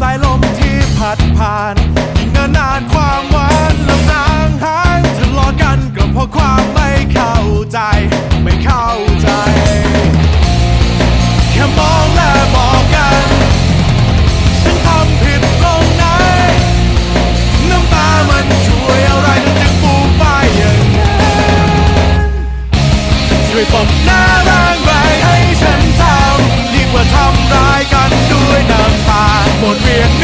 สายลมที่ผัดผ่าน ยิ่งนานความหวานลำนางหายทะเลาะกันก็เพราะความไม่เข้าใจ ไม่เข้าใจ แค่มองและบอกกัน ฉันทำผิดตรงไหน น้ำตามันช่วยอะไรนั้นจึงฟูไปอย่างนั้นช่วยบอกน้า be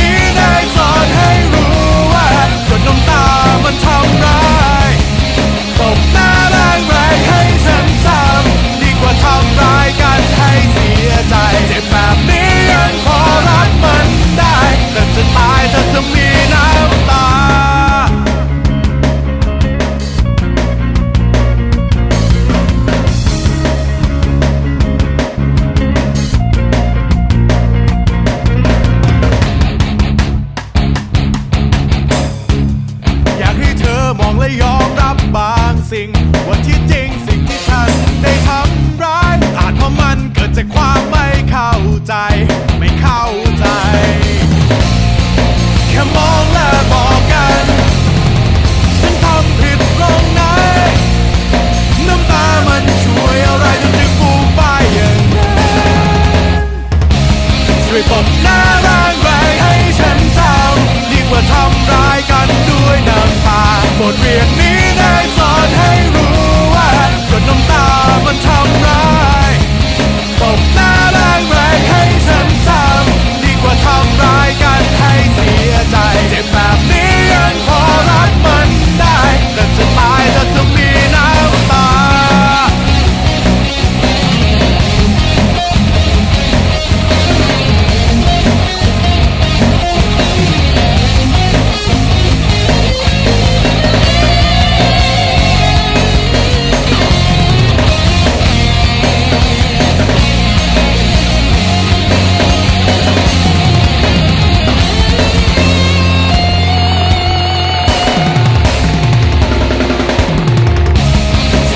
จริงสิ่งที่ฉันได้ทำร้าย อาจเพราะมันเกิดจากความไม่เข้าใจ ไม่เข้าใจ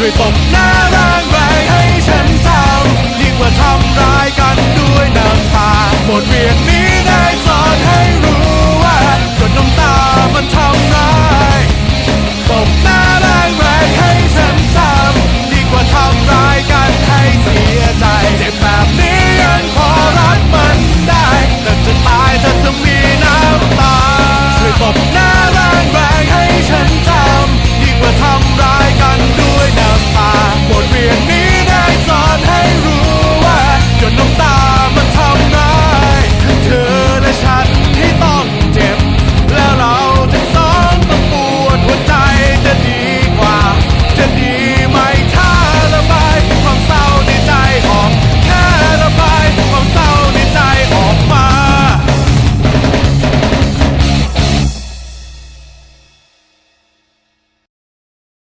วยตบหน้าแรงแรงให้ฉันเศร้ายิ่งกว่าทำร้ายกันด้วยน้ำตาหมดเวียนนี้